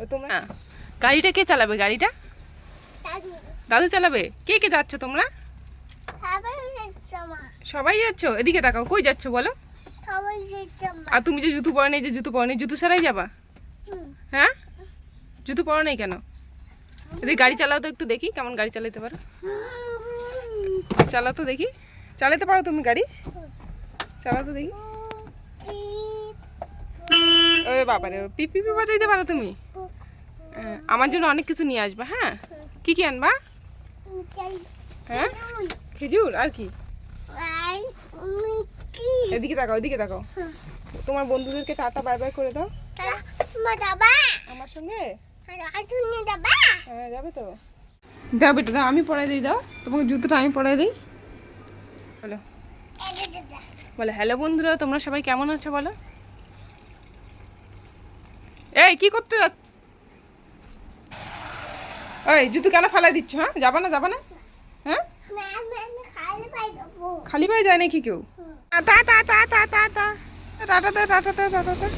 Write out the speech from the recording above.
ও তোমরা? গাড়িটা কে চালাবে? গাড়িটা? দাদু। চালাবে? কে কে যাচ্ছ তোমরা? সবাই যাচ্ছ এদিকে তাকাও কই যাচ্ছ বলো? আর তুমি যে জুতো পরো নেই যে জুতো পরো নেই জুতো ছাড়াই যাবা? হ্যাঁ? জুতো পরো নেই কেন? এদিকে গাড়ি চালাও তো একটু দেখি কেমন গাড়ি চালাতে পারো? চালাও তো দেখি। চালাতে পারো তুমি গাড়ি? চালাও তো দেখি। ওরে বাবারে পিপ পিপি বাজাইতে পারো তুমি? হ্যাঁ, আমার জন্য অনেক কিছু নিয়ে আসবা হ্যাঁ? কি কি আনবা? হ্যাঁ? খেজুর আর কি? এদিকে তাকাও এদিকে তাকাও। তোমার বন্ধুদেরকে টাটা, বাই বাই করে দাও। আমার সঙ্গে? হ্যাঁ যাবে তো। দাও বেটা, দাও, আমি পড়াই দিই, দাও। তোমাকে জুতোটা আমি পড়াই দিই। বলো। বলো হ্যালো বন্ধুরা, তোমরা সবাই কেমন আছো বলো? এই, কি করতে যাচ্ছ? ওই জুতো কেন ফেলাই দিচ্ছ হ্যাঁ যাব না যাব না হ্যাঁ খালি পায়ে যায় নাকি কেউ তা তা তা তা তা তা টাটা দে টাটা দে টাটা দে